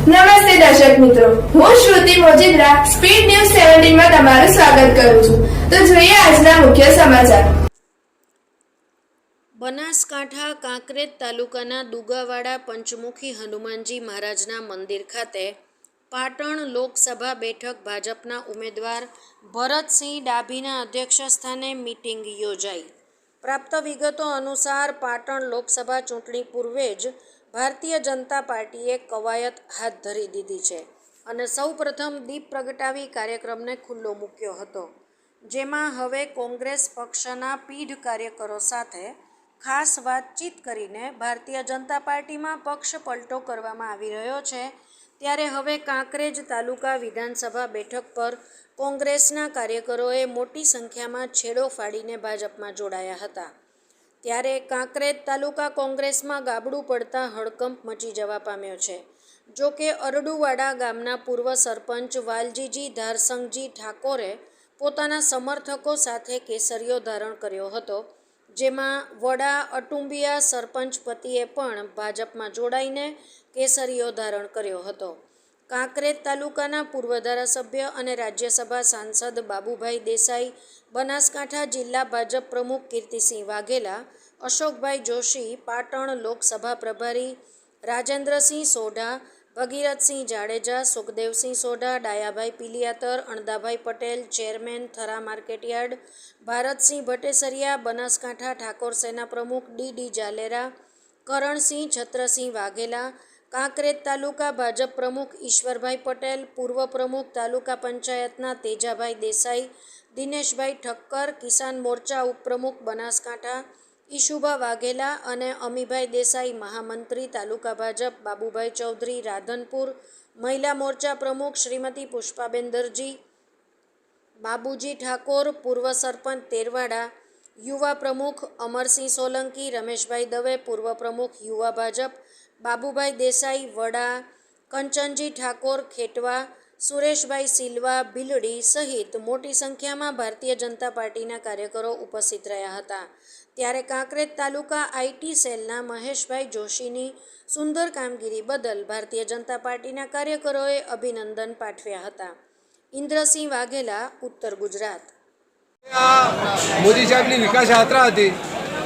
નમસ્તે દર્શક મિત્રો. હું શ્રુતિ મોજીદ્રા, સ્પીડ ન્યૂઝ સેવન્ટીનમાં તમારું સ્વાગત કરું છું. તો જોઈએ આજના મુખ્ય સમાચાર. બનાસકાંઠા કાંકરેજ તાલુકાના દુગાવાડા પંચમુખી હનુમાનજી મહારાજના મંદિર ખાતે પાટણ લોકસભા બેઠક ભાજપના ઉમેદવાર ભરતસિંહ ડાભીના અધ્યક્ષસ્થાને મિટિંગ યોજાઈ. પ્રાપ્ત વિગતો અનુસાર પાટણ લોકસભા ચૂંટણી પૂર્વે જ ભારતીય જનતા પાર્ટીએ કવાયત હાથ ધરી દીધી છે અને સૌપ્રથમ દીપ પ્રગટાવી કાર્યક્રમને ખુલ્લો મૂક્યો હતો, જેમાં હવે કોંગ્રેસ પક્ષના પીઢ કાર્યકરો સાથે ખાસ વાતચીત કરીને ભારતીય જનતા પાર્ટીમાં પક્ષ પલટો કરવામાં આવી રહ્યો છે. ત્યારે હવે કાંકરેજ તાલુકા વિધાનસભા બેઠક પર કોંગ્રેસના કાર્યકરોએ મોટી સંખ્યામાં છેડો ફાડીને ભાજપમાં જોડાયા હતા. ત્યારે કાંકરેજ તાલુકા કોંગ્રેસમાં ગાબડું પડતા હડકંપ મચી જવા પામ્યો છે. જો કે અરડુવાડા ગામના પૂર્વ સરપંચ વાલજીજી ધારસંગજી ઠાકોરે પોતાના સમર્થકો સાથે કેસરીઓ ધારણ કર્યો હતો, જેમાં વડા અટુંબિયા સરપંચ પતિએ પણ ભાજપમાં જોડાઈને કેસરીઓ ધારણ કર્યો હતો. કાંકરેજ તાલુકાના પૂર્વ ધારાસભ્ય અને રાજ્યસભા સાંસદ બાબુભાઈ દેસાઈ, બનાસકાંઠા જિલ્લા ભાજપ પ્રમુખ કીર્તિસિંહ વાઘેલા, અશોકભાઈ જોશી, પાટણ લોકસભા પ્રભારી Rajendrasinh Sodha, Bhagirathsinh Jadeja, Sukhdevsinh Sodha, Dayabhai Piliyatar Andabhai Patel, chairman Thara market yard, Bharatsinh Bhattesariya Banaskantha Thakor Sena પ્રમુખ ડી ડી જાલેરા, કરણસિંહ છત્રસિંહ વાઘેલા કાંકરેજ તાલુકા ભાજપ પ્રમુખ ઈશ્વરભાઈ પટેલ, પૂર્વ પ્રમુખ તાલુકા પંચાયતના તેજાભાઈ દેસાઈ, દિનેશભાઈ ઠક્કર, કિસાન મોરચા ઉપપ્રમુખ બનાસકાંઠા, ઈશુભા વાઘેલા અને અમીભાઈ દેસાઈ મહામંત્રી તાલુકા ભાજપ, બાબુભાઈ ચૌધરી રાધનપુર, મહિલા મોરચા પ્રમુખ શ્રીમતી પુષ્પાબેન દરજી, બાબુજી ઠાકોર, પૂર્વ સરપંચ તેરવાડા, યુવા પ્રમુખ અમરસિંહ સોલંકી, રમેશભાઈ દવે, પૂર્વ પ્રમુખ યુવા ભાજપ બાબુભાઈ દેસાઈ, વડા, કંચનજી ઠાકોર, ખેટવા, સુરેશભાઈ સિલ્વા, ભીલડી સહિત મોટી સંખ્યામાં ભારતીય જનતા પાર્ટીના કાર્યકરો ઉપસ્થિત રહ્યા હતા. ત્યારે કાંકરેજ તાલુકા આઈટી સેલના મહેશભાઈ જોશીની સુંદર કામગીરી બદલ ભારતીય જનતા પાર્ટીના કાર્યકરોએ અભિનંદન પાઠવ્યા હતા. ઇન્દ્રસિંહ વાઘેલા, ઉત્તર ગુજરાત. મોદી સાહેબની વિકાસ યાત્રા હતી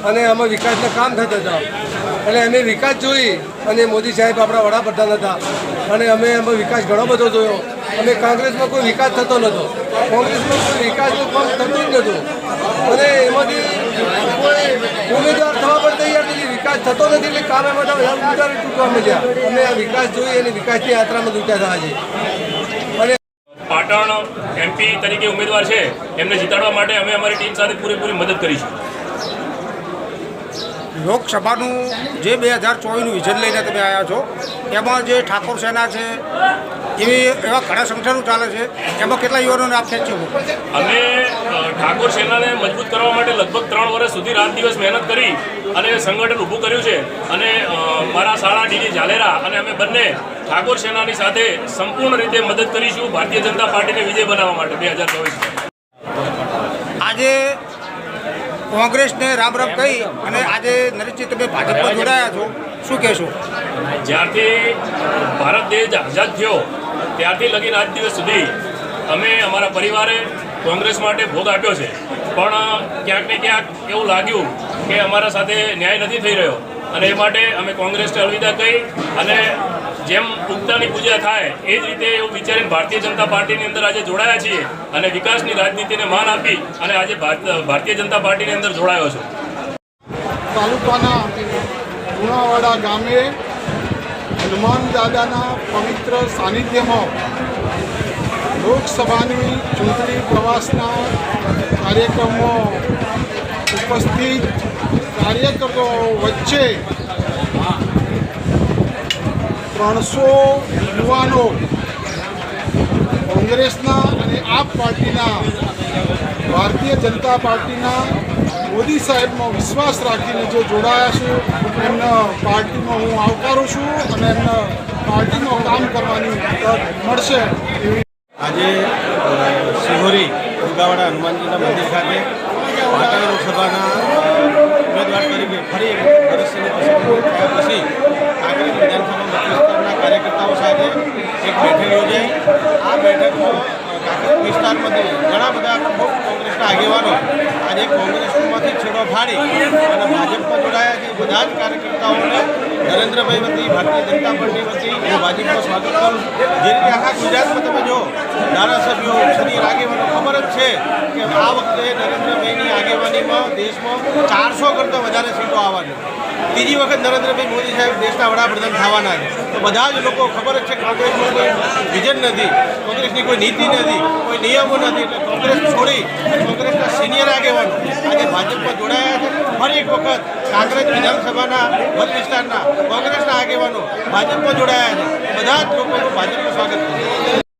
અને આમાં વિકાસના કામ થતા હતા. એટલે અમે વિકાસ જોઈ અને મોદી સાહેબ આપણા વડાપ્રધાન હતા. અને અમે એમાં વિકાસ ઘણો બધો જોયો. અમે કોંગ્રેસમાં કોઈ વિકાસ થતો નહોતો. કોંગ્રેસમાં કોઈ વિકાસનું કામ થતું જ નહોતું. અને એમાંથી કોઈ ઉમેદવાર થવા પણ તૈયાર નથી. વિકાસ થતો નથી એટલે કામ એમાં ઉમેદવાર તૂટવા મળ્યા અમે આ વિકાસ જોઈ અને વિકાસની યાત્રામાં તૂટ્યા હતા આજે. અને પાટણ એમપી તરીકે ઉમેદવાર છે. એમને જીતાડવા માટે અમે અમારી ટીમ સાથે પૂરેપૂરી મદદ કરીશું. લોકસભાનું જે બે હજાર ચોવીસનું વિઝન લઈને તમે આવ્યા છો એમાં જે ઠાકોર સેના છે એવી એવા ઘણા સંગઠનો ચાલે છે એમાં કેટલા યુવાનોને આપ ખેંચ્યો અમે ઠાકોર સેનાને મજબૂત કરવા માટે લગભગ ત્રણ વર્ષ સુધી રાત દિવસ મહેનત કરી અને સંગઠન ઊભું કર્યું છે. અને મારા શાળા ડીડી ઝાલેરા અને અમે બંને ઠાકોર સેનાની સાથે સંપૂર્ણ રીતે મદદ કરીશું ભારતીય જનતા પાર્ટીને વિજય બનાવવા માટે બે હજાર ચોવીસમાં. આજે કોંગ્રેસને રામ રામ કહી અને આજે નરેશજી તમે ભાજપમાં જોડાયા છો. શું કહેશો? જ્યારથી ભારત દેશ આઝાદ થયો, ત્યારથી લગીને આજ દિવસ સુધી અમે અમારા પરિવારે કોંગ્રેસ માટે ભોગ આપ્યો છે. પણ ક્યાંક ને ક્યાંક એવું લાગ્યું કે અમારા સાથે ન્યાય નથી થઈ રહ્યો. અને એ માટે અમે કોંગ્રેસને અલવિદા કહી અને જેમ ઉગતાની પૂજા થાય, એ જ રીતે એવું વિચારીને ભારતીય જનતા પાર્ટીની અંદર આજે જોડાયા છીએ અને વિકાસની રાજનીતિને માન આપી અને આજે ભારત- ભારતીય જનતા પાર્ટીની અંદર જોડાયો છું. તાલુકાના ગુણાવાડા ગામે હનુમાન દાદાના પવિત્ર સાનિધ્યમાં લોકસભાની ચૂંટણી પ્રવાસના કાર્યક્રમમાં ઉપસ્થિત કાર્યકરો વચ્ચે ત્રણસો યુવાનો કોંગ્રેસના અને આપ પાર્ટીના ભારતીય જનતા પાર્ટીના મોદી સાહેબમાં વિશ્વાસ રાખીને જે જોડાયા છે એમના પાર્ટીમાં હું આવકારું છું અને એમના પાર્ટીમાં કામ કરવાની તક મળશે આજે અ, સિહોરી દુર્ગાવાડા હનુમાનજીના મંદિર ખાતે લોકસભાના ઉમેદવાર તરીકે ફરી એક વર્ષની પસંદગી થયા પછી કાંકરેજ વિધાનસભા મતવિસ્તારના કાર્યકર્તાઓ સાથે એક બેઠક યોજાઈ આ બેઠકમાં કાંકરેજ વિસ્તારમાંથી ઘણા બધા ખૂબ કોંગ્રેસના આગેવાનો આજે કોંગ્રેસમાંથી છેડો ફાડી અને ભાજપમાં જોડાયા છે. બધા જ કાર્યકર્તાઓને નરેન્દ્રભાઈ વતી, ભારતીય જનતા પાર્ટી વતી હું ભાજપનું સ્વાગત કરું જે રીતે આખા ગુજરાતમાં તમે જો ધારાસભ્યો સિનિયર આગેવાનો, ખબર જ છે કે આ વખતે નરેન્દ્રભાઈની આગેવાનીમાં દેશમાં ચારસો કરતાં વધારે સીટો આવવાની. ત્રીજી વખત નરેન્દ્રભાઈ મોદી સાહેબ દેશના વડાપ્રધાન થવાના છે. તો બધા જ લોકો, ખબર જ છે કોંગ્રેસનું કોઈ વિઝન નથી, કોંગ્રેસની કોઈ નીતિ નથી, કોઈ નિયમો નથી, એટલે કોંગ્રેસ છોડી કોંગ્રેસના સિનિયર આગેવાનો આજે ભાજપમાં જોડાયા છે. ફરી એક વખત કાંકરેજ વિધાનસભાના મત વિસ્તારના કોંગ્રેસના આગેવાનો ભાજપમાં જોડાયા છે. બધા જ લોકોનું ભાજપનું સ્વાગત